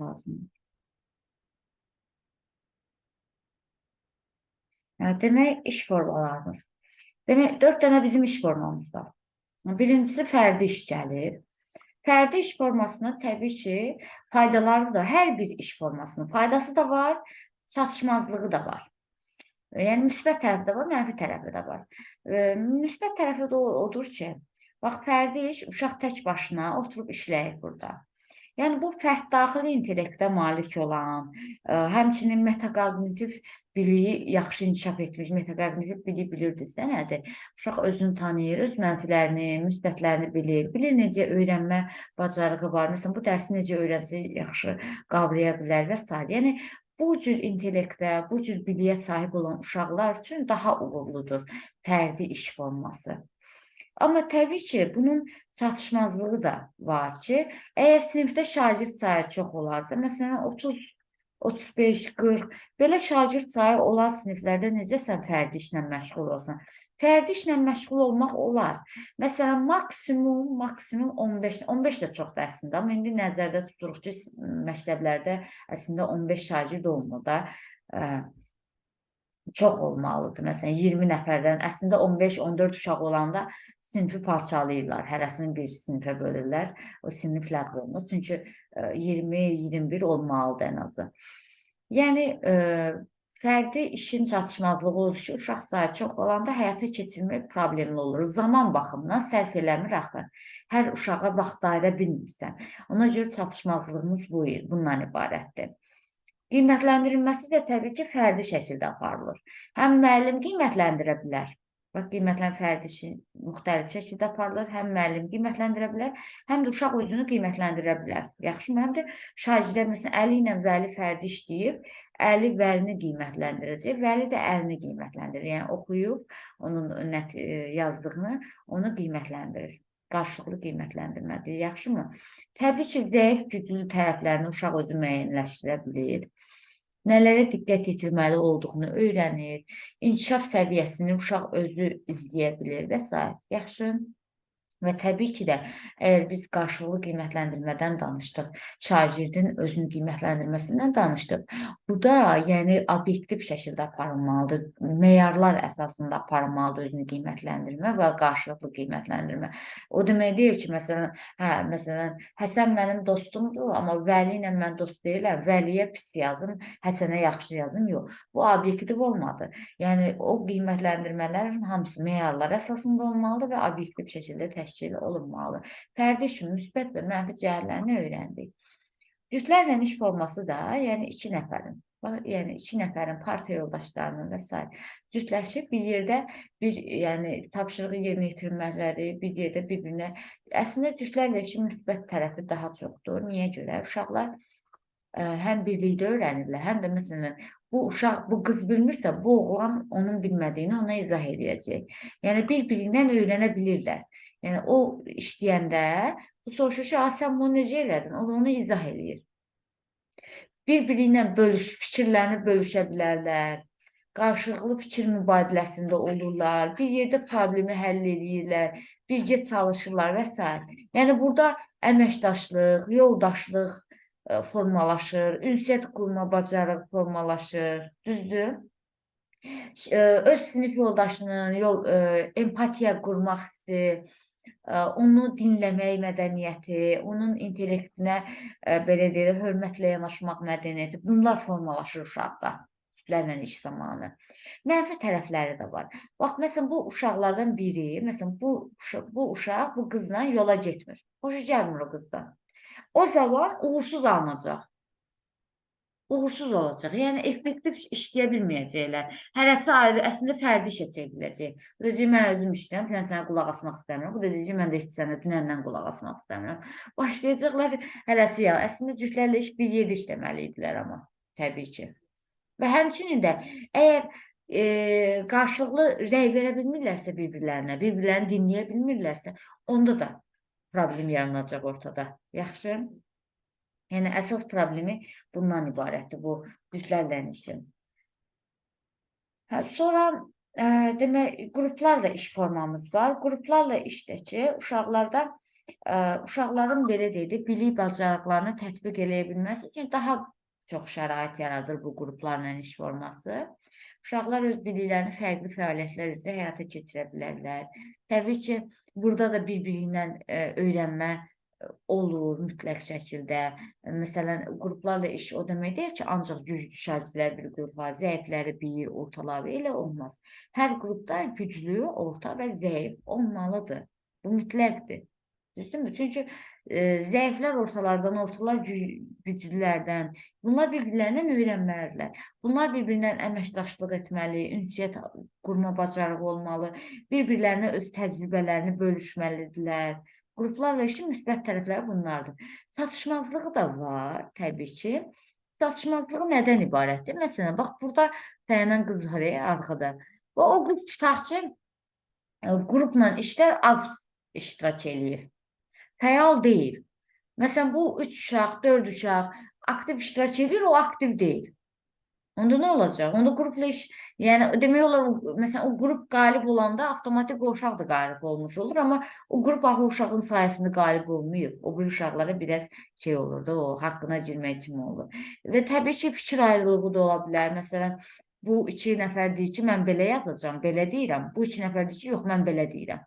lazımdır. Hə, demək, iş formalarımız. Demək, dörd dənə bizim iş formamız var. Birincisi fərdi iş gəlir. Fərdi iş formasının təbii ki, faydaları da, hər bir iş formasının faydası da var, çatışmazlığı da var. Yəni müsbət tərəfi də var, mənfi tərəfi də var. E, müsbət tərəfi də odur ki, bax fərdi iş uşaq tək başına oturub işləyir burada. Yəni bu fərd daxili intellektə malik olan, ə, həmçinin metaqognitiv biliyi yaxşı inkişaf etmiş, metaqognitiv biliyi bilirdiniz də nədir? Uşaq özünü tanıyır, öz mənfilərini, müsbətlərini bilir, bilir necə öyrənmə bacarığı var. Məsələn, bu dərsi necə öyrənsə yaxşı qavraya bilər və s. Yəni bu cür intellektə, bu cür biliyə sahib olan uşaqlar üçün daha uğurludur fərdi iş forması. Amma təbii ki, bunun çatışmazlığı da var ki, əgər sinifdə şagird sayı çox olarsa, məsələn 30 35, 40 belə şagird sayı olan siniflərdə necə sən fərdi işlə məşğul olsan? Fərdi işlə məşğul olmaq olar. Məsələn, maksimum maksimum 15 15 də çoxdur əslində, amma indi nəzərdə tuturuq ki, məktəblərdə əslində 15 şagird olmur da. Ə, çox olmalıdır. Məsələn, 20 nəfərdən əslində 15-14 uşaq olanda sinifi parçalayırlar. Hərəsini bir sinifə bölürlər. O sinif ləğv olunur. Çünki 20-21 olmalıdır ən azı. Yəni ə, fərdi işin çatışmazlığı odur ki, uşaq sayı çox olanda həyata keçirmək problemli olur. Zaman baxımından sərf eləmir axı. Hər uşağa vaxt ayıra bilmirsən. Ona görə çatışmazlığımız bu bundan ibarətdir. Qiymətləndirilməsi də təbii ki, fərdi şəkildə aparılır. Həm müəllim qiymətləndirə bilər. Bax, qiymətlən fərdi müxtəlif şəkildə aparılır. Həm müəllim qiymətləndirə bilər, həm də uşaq özünü qiymətləndirə bilər. Yaxşımı? Həm də şagirdlər məsələn əli ilə Vəli fərdi işləyib, Əli Vəlini qiymətləndirəcək, Vəli də əlini qiymətləndirir. Yəni oxuyub onun nət e, yazdığını onu qiymətləndirir. Qarşılıqlı qiymətləndirmədir. Yaxşımı? Təbii ki, zəif, güclü tərəflərini uşaq özü müəyyənləşdirə bilir. Nələrə diqqət yetirməli olduğunu öyrənir. İnkişaf səviyyəsini uşaq özü izləyə bilir və s. Yaxşı. Və təbii ki də, əgər biz qarşılıqlı qiymətləndirmədən danışdıq, şagirdin özünü qiymətləndirməsindən danışdıq. Bu da, yəni obyektiv şəkildə aparılmalıdır. Meyarlar əsasında aparılmalıdır özünü qiymətləndirmə və qarşılıqlı qiymətləndirmə. O demək deyil ki, məsələn, hə, məsələn, Həsən mənim dostumdur, amma Vəli ilə mən dost deyiləm. Vəliyə pis yazım, Həsənə yaxşı yazım. Yox, bu obyektiv olmadı. Yəni o qiymətləndirmələrin hamısı meyarlar əsasında olmalıdır və obyektiv şəkildə təşkil olunmalı. Fərdi işin müsbət və mənfi cəhətlərini öyrəndik. Cütlərlə iş forması da, yəni iki nəfərin, yəni iki nəfərin partiya yoldaşlarının və s. cütləşib bir yerdə bir, yəni tapşırığı yerinə yetirmələri, bir yerdə bir-birinə əslində cütlərlə işin müsbət tərəfi daha çoxdur. Niyə görə? Uşaqlar ə, həm birlikdə öyrənirlər, həm də məsələn bu uşaq, bu qız bilmirsə, bu oğlan onun bilmədiyini ona izah edəcək. Yəni bir-birindən öyrənə bilirlər. Yəni o işləyəndə bu soruşur ki, "A, sən bunu necə elədin?" O onu izah eləyir. Bir-biri ilə bölüş, fikirlərini bölüşə bilərlər. Qarşılıqlı fikir mübadiləsində olurlar. Bir yerdə problemi həll eləyirlər, birgə çalışırlar və s. Yəni burada əməkdaşlıq, yoldaşlıq ə, formalaşır, ünsiyyət qurma bacarığı formalaşır, düzdür? Ə, Öz sinif yoldaşının yol ə, empatiya qurmaq hissi, onu dinləmək mədəniyyəti, onun intellektinə ə, belə deyək, hörmətlə yanaşmaq mədəniyyəti, bunlar formalaşır uşaqda kütlərlə iş zamanı. Mənfi tərəfləri də var. Bax, məsələn, bu uşaqlardan biri, məsələn, bu uşaq, bu uşaq bu qızla yola getmir. Xoşu gəlmir o qızdan. O zaman uğursuz alınacaq. Uğursuz olacaq. Yəni effektiv işləyə bilməyəcəklər. Hərəsi ayrı, əslində fərdi işə çevriləcək. Bu deyəcək, mən özüm işləyirəm, filan sənə qulaq asmaq istəmirəm. Bu deyəcək, mən də heç sənə dünəndən qulaq asmaq istəmirəm. Başlayacaqlar hərəsi ya. Əslində cütlərlə iş bir yerdə işləməli idilər amma, təbii ki. Və həmçinin də əgər e, qarşılıqlı rəy verə bilmirlərsə bir-birlərinə, bir-birlərini dinləyə bilmirlərsə, onda da problem yaranacaq ortada. Yaxşı? Yəni əsas problemi bundan ibarətdir bu cütlərlə işin. Hə, sonra ə, demək qruplarla iş formamız var. Qruplarla işdəki uşaqlarda ə, uşaqların belə deyək də, bilik bacarıqlarını tətbiq eləyə bilməsi üçün daha çox şərait yaradır bu qruplarla iş forması. Uşaqlar öz biliklərini fərqli fəaliyyətlər üzrə həyata keçirə bilərlər. Təbii ki, burada da bir-biri ilə ə, öyrənmə olur mütləq şəkildə. Məsələn, qruplarla iş o demək deyil ki, ancaq güclü düşərcilər bir qrupa, zəifləri bir, ortaları elə olmaz. Hər qrupda güclü, orta və zəif olmalıdır. Bu mütləqdir. Düzdürmü? Çünki e, zəiflər ortalardan, ortalar gü güclülərdən, bunlar bir-birlərindən öyrənməlidirlər. Bunlar bir-birindən əməkdaşlıq etməli, ünsiyyət qurma bacarığı olmalı, bir-birlərinə öz təcrübələrini bölüşməlidirlər. Qruplarla işin müsbət tərəfləri bunlardır. Çatışmazlığı da var, təbii ki. Çatışmazlığı nədən ibarətdir? Məsələn, bax burada dayanan qız var ya, arxada. Və o qız tutaq ki, e, qrupla işlər az iştirak eləyir. Fəal deyil. Məsələn, bu üç uşaq, dörd uşaq aktiv iştirak edir, o aktiv deyil. Onda nə olacaq? Onda qrupla iş, yəni demək olar, məsələn, o qrup qalib olanda avtomatik o uşaq da qalib olmuş olur, amma o qrup axı uşağın sayəsində qalib olmayıb. O bir uşaqlara biraz şey olur da, o haqqına girmək kimi olur. Və təbii ki, fikir ayrılığı da ola bilər. Məsələn, bu iki nəfər deyir ki, mən belə yazacağam, belə deyirəm. Bu iki nəfər deyir ki, yox, mən belə deyirəm.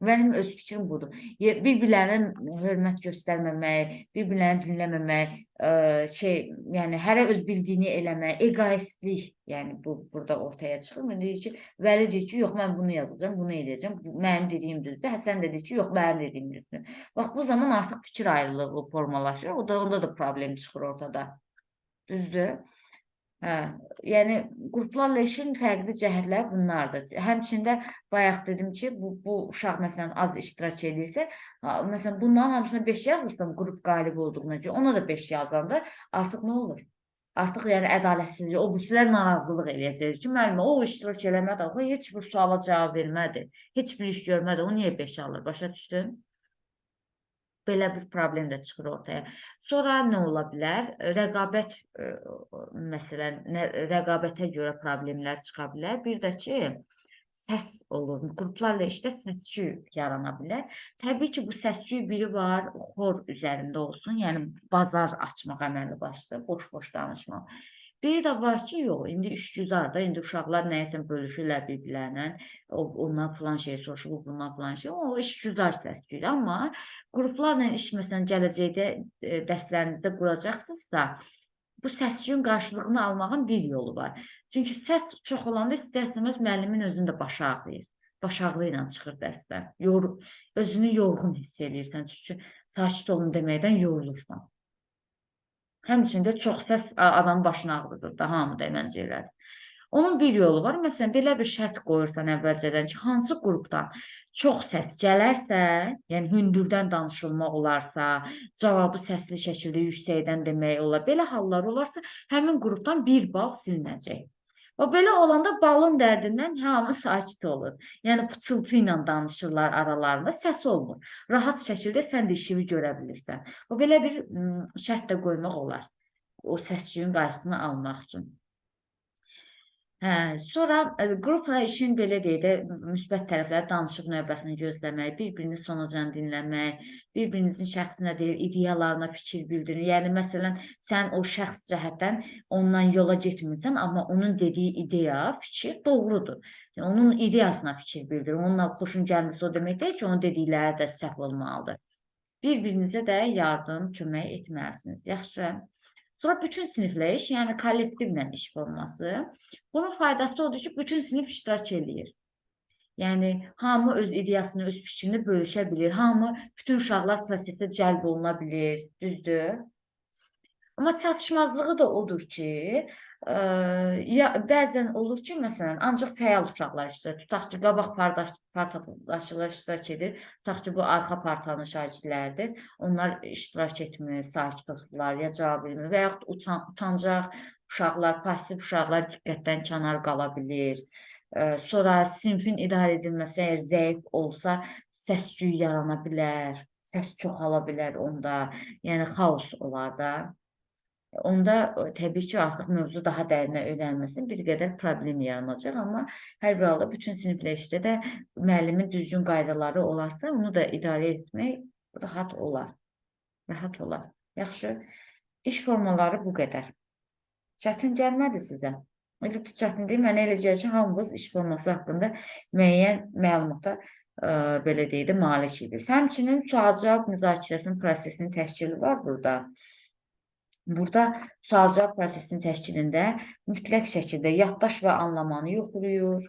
Mənim öz fikrim budur. Bir-birlərinə hörmət göstərməmək, bir-birlərini dinləməmək, ə, şey, yəni hərə öz bildiyini eləmək, egoistlik, yəni bu burada ortaya çıxır. Mən deyir ki, Vəli deyir ki, yox mən bunu yazacağam, bunu eləyəcəm. Bu mənim dediyim düzdür. Həsən də deyir ki, yox mənim dediyim düzdür. Bax bu zaman artıq fikir ayrılığı formalaşır. O da onda da problem çıxır ortada. Düzdür? Hə, yəni qruplarla işin fərqli cəhətləri bunlardır. Həmçində bayaq dedim ki, bu bu uşaq məsələn az iştirak edirsə, məsələn bunların hamısına 5 yazırsam qrup qalib olduğuna görə ona da 5 yazanda artıq nə olur? Artıq yəni ədalətsizlik, o birisilər narazılıq eləyəcək ki, müəllimə o iştirak eləmədi, axı heç bir suala cavab vermədi, heç bir iş görmədi, o niyə 5 alır? Başa düşdün? Belə bir problem də çıxır ortaya. Sonra nə ola bilər? Rəqabət ə, məsələn, rəqabətə görə problemlər çıxa bilər. Bir də ki, səs olur. Qruplarla işdə səs-küy yarana bilər. Təbii ki, bu səs-küy biri var, xor üzərində olsun, yəni bazar açmaq əməlli başlı, boş-boş danışmaq. Biri də var ki, yox, indi işgüzardır, indi uşaqlar nəyəsə bölüşürlər bir-birlərinə, ondan filan şey soruşur, bu bundan filan şey, o işgüzar səs-küydür. Amma qruplarla iş məsələn gələcəkdə e, dərslərinizdə quracaqsınızsa, bu səs-küyün qarşılığını almağın bir yolu var. Çünki səs çox olanda istər-istəməz müəllimin özünü də başı ağrıyır. Baş ağrı ilə çıxır dərsdən. Yor özünü yorğun hiss edirsən, çünki sakit olun deməkdən yorulursan. Həmçində çox səs adamın başını ağrıdır da, hamı da məncə elədir. Onun bir yolu var. Məsələn, belə bir şərt qoyursan əvvəlcədən ki, hansı qrupdan çox səs gələrsə, yəni hündürdən danışılma olarsa, cavabı səsli şəkildə yüksəkdən demək olar. Belə hallar olarsa, həmin qrupdan bir bal silinəcək. Və belə olanda balın dərdindən hamı sakit olur. Yəni pıçıltı ilə danışırlar aralarında, səs olmur. Rahat şəkildə sən də işini görə bilirsən. O belə bir şərt də qoymaq olar. O səs-küyün qarşısını almaq üçün. Hə, sonra ə, qrupla işin belə deyək də müsbət tərəfləri danışıq növbəsini gözləmək, bir-birini sonucan dinləmək, bir-birinizin şəxsinə deyil, ideyalarına fikir bildirin. Yəni məsələn, sən o şəxs cəhətdən ondan yola getmirsən, amma onun dediyi ideya, fikir doğrudur. Yəni, onun ideyasına fikir bildirin. Onunla xoşun gəlmirsə o demək deyil ki, onun dedikləri də səhv olmalıdır. Bir-birinizə də yardım, kömək etməlisiniz. Yaxşı. Sonra bütün siniflə iş, yəni kollektivlə iş forması. Bunun faydası odur ki, bütün sinif iştirak eləyir. Yəni hamı öz ideyasını, öz fikrini bölüşə bilir. Hamı, bütün uşaqlar prosesə cəlb oluna bilir, düzdür? Amma çatışmazlığı da odur ki, ya bəzən olur ki, məsələn, ancaq fəal uşaqlar iştirak, tutaq ki, qabaq partadaşlar iştirak edir, tutaq ki, bu arxa partanın şagirdləridir. Onlar iştirak etmir, sakit otururlar, ya cavab vermir və yaxud utan utancaq uşaqlar, passiv uşaqlar diqqətdən kənar qala bilir. Sonra sinfin idarə edilməsi əgər zəif olsa, səs-küy yarana bilər, səs çoxala bilər onda, yəni xaos olar da. Onda təbii ki, artıq mövzu daha dərinə öyrənilməsin, bir qədər problem yaranacaq, amma hər bir halda bütün siniflə işdə də müəllimin düzgün qaydaları olarsa, onu da idarə etmək rahat olar. Rahat olar. Yaxşı. İş formaları bu qədər. Çətin gəlmədi sizə. Ki, çətin deyil. Mənə elə gəlir ki, hamımız iş forması haqqında müəyyən məlumata ə, belə deyək də malik idiniz. Həmçinin sual-cavab müzakirəsinin prosesinin təşkili var burada. Burada sual-cavab prosesinin təşkilində mütləq şəkildə yaddaş və anlamanı yoxlayır,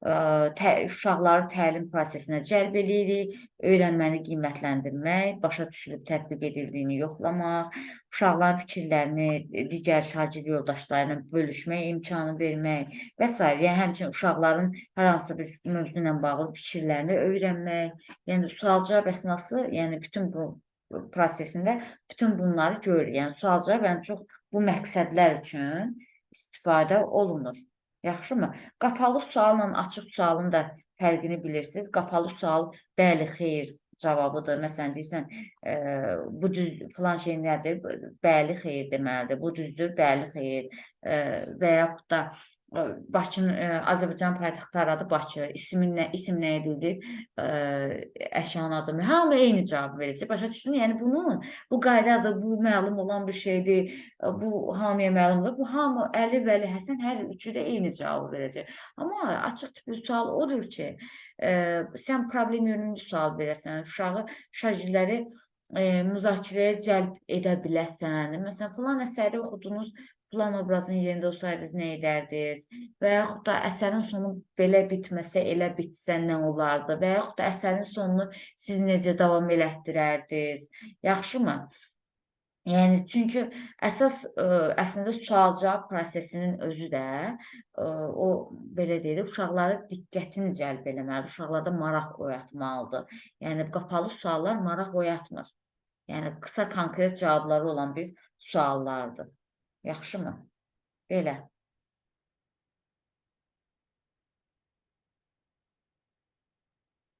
tə, uşaqları təlim prosesinə cəlb eləyirik, öyrənməni qiymətləndirmək, başa düşülüb tətbiq edildiyini yoxlamaq, uşaqların fikirlərini digər şagird yoldaşları ilə bölüşmək imkanı vermək və s. Yəni həmçinin uşaqların hər hansı bir mövzu ilə bağlı fikirlərini öyrənmək, yəni sual-cavab əsnası, yəni bütün bu prosesində bütün bunları görürük. Yəni sual-cavab ən çox bu məqsədlər üçün istifadə olunur. Yaxşımı? Qapalı sualla açıq sualın da fərqini bilirsiniz. Qapalı sual bəli, xeyr cavabıdır. Məsələn deyirsən, e, bu düz filan şey nədir? Bəli, xeyr deməlidir. Bu düzdür, bəli, xeyr. E, və yaxud da Bakının Azərbaycan paytaxtı haradır? Bakı. İsmin nə, isim nə edilir? E, əşyanın adı. Hamı eyni cavab verəcək. Başa düşdün? Yəni bunun bu qaydadır, bu məlum olan bir şeydir. Bu hamıya məlumdur. Bu hamı Əli, Vəli, Həsən hər üçü də eyni cavabı verəcək. Amma açıq tipli sual odur ki, e, sən problem yönümlü sual verəsən, uşağı, şagirdləri e, müzakirəyə cəlb edə biləsən. Məsələn, filan əsəri oxudunuz, filan obrazın yerində olsaydınız nə edərdiniz? Və yaxud da əsərin sonu belə bitməsə, elə bitsə nə olardı? Və yaxud da əsərin sonunu siz necə davam elətdirərdiniz? Yaxşımı? Yəni çünki əsas ə, əslində sual-cavab prosesinin özü də ə, o belə deyirik, uşaqların diqqətini cəlb eləməlidir, uşaqlarda maraq oyatmalıdır. Yəni qapalı suallar maraq oyatmır. Yəni qısa konkret cavabları olan bir suallardır. Yaxşımı? Belə.